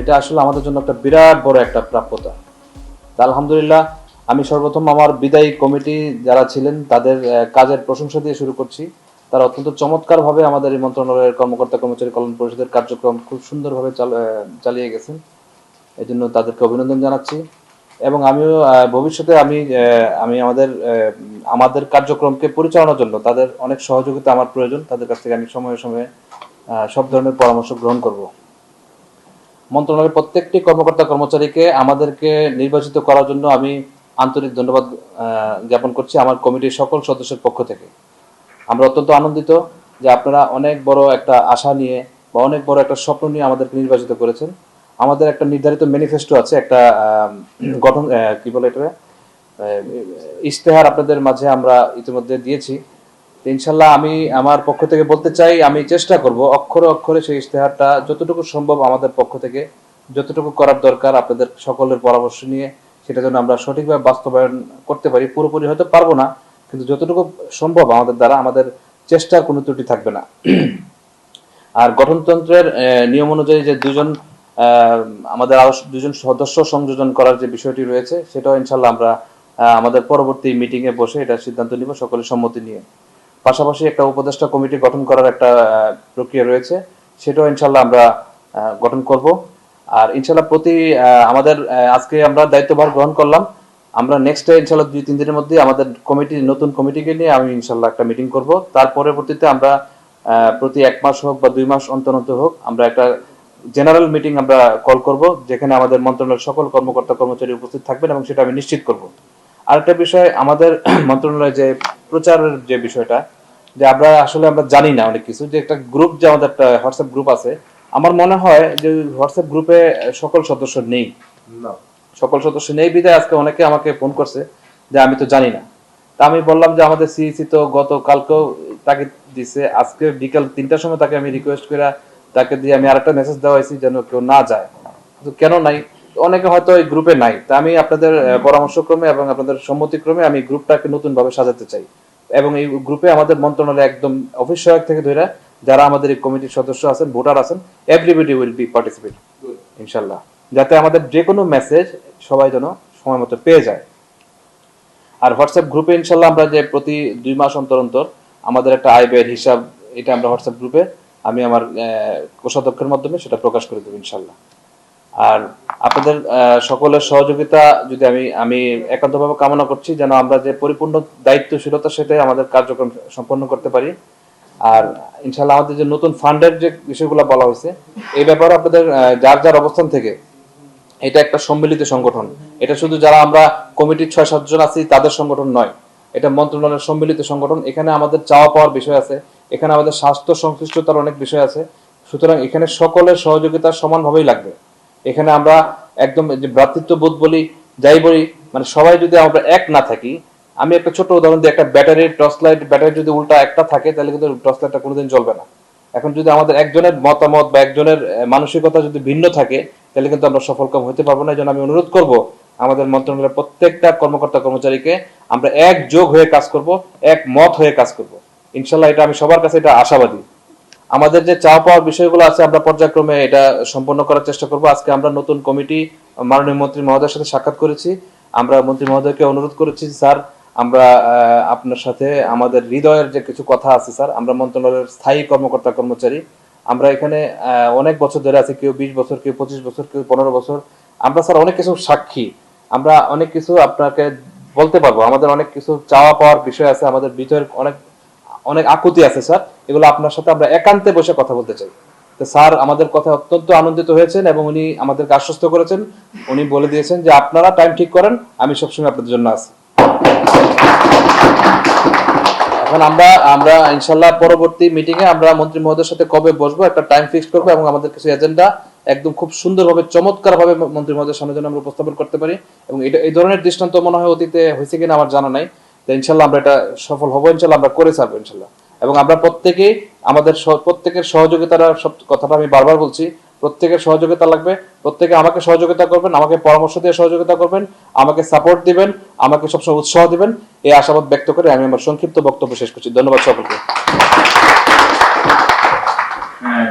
এটা আসলে আমাদের জন্য একটা বিরাট বড় একটা প্রাপ্যতা। তা আলহামদুলিল্লাহ, আমি সর্বপ্রথম আমার বিদায়ী কমিটি যারা ছিলেন, তাদের কাজের প্রশংসা দিয়ে শুরু করছি। তারা অত্যন্ত চমৎকারভাবে আমাদের এই মন্ত্রণালয়ের কর্মকর্তা কর্মচারী কল্যাণ পরিষদের কার্যক্রম খুব সুন্দরভাবে চালিয়ে গেছেন। এই জন্য তাদেরকে অভিনন্দন জানাচ্ছি। এবং আমিও ভবিষ্যতে আমি আমি আমাদের আমাদের কার্যক্রমকে পরিচালনার জন্য তাদের অনেক সহযোগিতা আমার প্রয়োজন। তাদের কাছ থেকে আমি সময়ে সময়ে সব ধরনের পরামর্শ গ্রহণ করব। মন্ত্রণালয়ের প্রত্যেকটি কর্মকর্তা কর্মচারীকে আমাদেরকে নির্বাচিত করার জন্য আমি আন্তরিক ধন্যবাদ জ্ঞাপন করছি আমার কমিটির সকল সদস্যের পক্ষ থেকে। আমরা অত্যন্ত আনন্দিত যে আপনারা অনেক বড় একটা আশা নিয়ে বা অনেক বড় একটা স্বপ্ন নিয়ে আমাদেরকে নির্বাচিত করেছেন। আমাদের একটা নির্ধারিত ম্যানিফেস্টো আছে, একটা গঠন কি বলে এটা ইশতেহার আপনাদের মাঝে আমরা ইতিমধ্যে দিয়েছি। ইনশাল্লাহ আমি আমার পক্ষ থেকে বলতে চাই, আমি চেষ্টা করব অক্ষরে অক্ষরে সেই ইশতেহারটা যতটুকু সম্ভব আমাদের পক্ষ থেকে, যতটুকু করার দরকার আপনাদের সকলের পরামর্শ নিয়ে, সেটা যেন আমরা সঠিকভাবে বাস্তবায়ন করতে পারি। পুরোপুরি হয়তো পারব না, কিন্তু যতটুকু সম্ভব আমাদের দ্বারা আমাদের চেষ্টার কোনো ত্রুটি থাকবে না। আর গঠনতন্ত্রের নিয়ম অনুযায়ী যে দুজন আমাদের আরও দুজন সদস্য সংযোজন করার যে বিষয়টি রয়েছে, সেটাও ইনশাল্লাহ আমরা আমাদের পরবর্তী মিটিং এ বসে এটা সিদ্ধান্ত নিব সকলের সম্মতি নিয়ে। পাশাপাশি একটা উপদেষ্টা কমিটি গঠন করার একটা প্রক্রিয়া রয়েছে। সেটাও ইনশাল্লাহ আমরা গঠন করব। আর ইনশাল্লাহ প্রতি আমাদের আজকে আমরা দায়িত্বভার গ্রহণ করলাম। আমরা নেক্সট ইনশাল্লাহ দুই, তিন দিনের মধ্যে আমাদের কমিটি, নতুন কমিটিকে নিয়ে আমি ইনশাল্লাহ একটা মিটিং করব। তার পরবর্তীতে আমরা প্রতি এক মাস হোক বা দুই মাস অন্তর অন্তর হোক আমরা একটা জেনারেল মিটিং আমরা কল করব, যেখানে আমাদের মন্ত্রণালয়ের সকল কর্মকর্তা, কর্মচারী উপস্থিত থাকবেন এবং সেটা আমি নিশ্চিত করব। আরেকটা বিষয়, আমাদের মন্ত্রণালয়ে যে প্রচারের যে বিষয়টা যে আমরা আসলে আমরা জানি না অনেক কিছু যে একটা গ্রুপ যে আমাদের একটা হোয়াটসঅ্যাপ গ্রুপ আছে আমার মনে হয় যে হোয়াটসঅ্যাপ গ্রুপে সকল সদস্য নেই। সকল সদস্য নেই বিদায় আজকে অনেকে আমাকে ফোন করছে যে আমি তো জানি না। তা আমি বললাম যে আমাদের সিইসি তো গত কালকেও তাকে দিছে আজকে বিকাল তিনটার সময় তাকে আমি রিকোয়েস্ট করে তাকে দিয়ে আমি আরেকটা মেসেজ দেওয়া হয়েছি যেন কেউ না যায়। তো কেন নাই? অনেকে হয়তো এই গ্রুপে নাই। তা আমি আপনাদের পরামর্শক্রমে এবং আপনাদের সম্মতিক্রমে আমি গ্রুপটাকে নতুন ভাবে সাজাতে চাই। এবং এই গ্রুপে আমাদের মন্ত্রণালয় একদম অফিস সহায়ক থেকে ধরে যারা আমাদের এই কমিটির সদস্য আছেন ভোটার আছেন এভরিবডি উইল বি পার্টিসিপেট ইনশাল্লাহ যাতে আমাদের যে কোনো মেসেজ সবাই যেন সময় মতো পেয়ে যায়। আর হোয়াটসঅ্যাপ গ্রুপে ইনশাল্লাহ আমরা যে প্রতি দুই মাস অন্তর অন্তর আমাদের একটা আয় ব্যয়ের হিসাব এটা আমরা হোয়াটসঅ্যাপ গ্রুপে আমি আমার কোষাধ্যক্ষের মাধ্যমে সেটা প্রকাশ করে দেবো ইনশাল্লাহ আর আপনাদের সকলের সহযোগিতা যদি আমি আমি একান্তভাবে কামনা করছি, যেন আমরা যে পরিপূর্ণ দায়িত্বশীলতার সাথে আমাদের কার্যক্রম সম্পন্ন করতে পারি। আর ইনশাল্লাহ আমাদের যে নতুন ফান্ডের যে বিষয়গুলো বলা হয়েছে, এই ব্যাপারে আপনাদের যার যার অবস্থান থেকে, এটা একটা সম্মিলিত সংগঠন। এটা শুধু যারা আমরা কমিটির ছয় সাতজন আছি, তাদের সংগঠন নয়। এটা মন্ত্রণালয়ের সম্মিলিত সংগঠন। এখানে আমাদের চাওয়া পাওয়ার বিষয় আছে। এখানে আমাদের স্বাস্থ্য সংশ্লিষ্টতার অনেক বিষয় আছে। সুতরাং এখানে সকলের সহযোগিতা সমানভাবেই লাগবে। এখানে আমরা একদম যে ভ্রাতৃত্ববোধ বলি, যাই বলি মানে সবাই যদি আমরা এক না থাকি, আমি একটা ছোট উদাহরণ দিই, একটা ব্যাটারি টর্চ লাইট, ব্যাটারি যদি উল্টা একটা থাকে, তাহলে কিন্তু টর্চ লাইটটা কোনোদিন জ্বলবে না। এখন যদি আমাদের একজনের মতামত বা একজনের মানসিকতা যদি ভিন্ন থাকে, তাহলে কিন্তু আমরা সফলকাম হতে পারব না। এই জন্য আমি অনুরোধ করব, আমাদের মন্ত্রণালয়ের প্রত্যেকটা কর্মকর্তা, কর্মচারীকে আমরা এক যোগ হয়ে কাজ করব, এক মত হয়ে কাজ করব। ইনশাল্লাহ এটা আমি সবার কাছে এটা আশাবাদী। আমাদের যে চাওয়া পাওয়ার বিষয়গুলো আছে, আমরা পর্যায়ক্রমে এটা সম্পন্ন করার চেষ্টা করব। আজকে আমরা নতুন কমিটি, মাননীয় মন্ত্রী মহোদয়ের সাথে সাক্ষাৎ করেছি। আমরা মন্ত্রী মহোদয়কে অনুরোধ করেছি, স্যার, আমরা আপনার সাথে আমাদের হৃদয়ের যে কিছু কথা আছে, স্যার, আমরা মন্ত্রণালয়ের স্থায়ী কর্মকর্তা কর্মচারী। আমরা এখানে অনেক বছর ধরে আছি, কেউ বিশ বছর, কেউ পঁচিশ বছর, কেউ পনেরো বছর। আমরা, স্যার, অনেক কিছু সাক্ষী। আমরা অনেক কিছু আপনাকে বলতে পারব। আমাদের অনেক কিছু চাওয়া পাওয়ার বিষয় আছে, আমাদের ভিতরের অনেক অনেক আকুতি আছে, স্যার। এগুলো আপনার সাথে আমরা একান্তে বসে কথা বলতে চাই। তো স্যার আমাদের কথা অত্যন্ত আনন্দিত হয়েছেন এবং উনি আমাদেরকে আশ্বস্ত করেছেন। উনি বলে দিয়েছেন যে, আপনারা টাইম ঠিক করেন, আমি সবসময় আপনাদের জন্য আছি। এখন আমরা আমরা ইনশাল্লাহ পরবর্তী মিটিং এ আমরা মন্ত্রী মহোদয়ের সাথে কবে বসবো, একটা টাইম ফিক্স করব এবং আমাদের কিছু এজেন্ডা একদম খুব সুন্দরভাবে চমৎকার ভাবে মন্ত্রী মহোদয়ের সামনে আমরা উপস্থাপন করতে পারি। এবং এটা, এই ধরনের দৃষ্টান্ত মনে হয় অতীতে হয়েছে কিনা আমার জানা নাই। ইনশাল্লাহ আমরা এটা সফল হব, ইনশাল্লাহ আমরা করে ছাড়বো, ইনশাল্লাহ। এবং আমরা প্রত্যেকেই আমাদের প্রত্যেকের সহযোগিতাটা, সব কথাটা আমি বারবার বলছি, প্রত্যেকের সহযোগিতা লাগবে, প্রত্যেকে আমাকে সহযোগিতা করবেন, আমাকে পরামর্শ দিয়ে সহযোগিতা করবেন, আমাকে সাপোর্ট দিবেন, আমাকে সবসময় উৎসাহ দিবেন, এই আশাবাদ ব্যক্ত করে আমি আমার সংক্ষিপ্ত বক্তব্য শেষ করছি। ধন্যবাদ সকলকে। হ্যাঁ,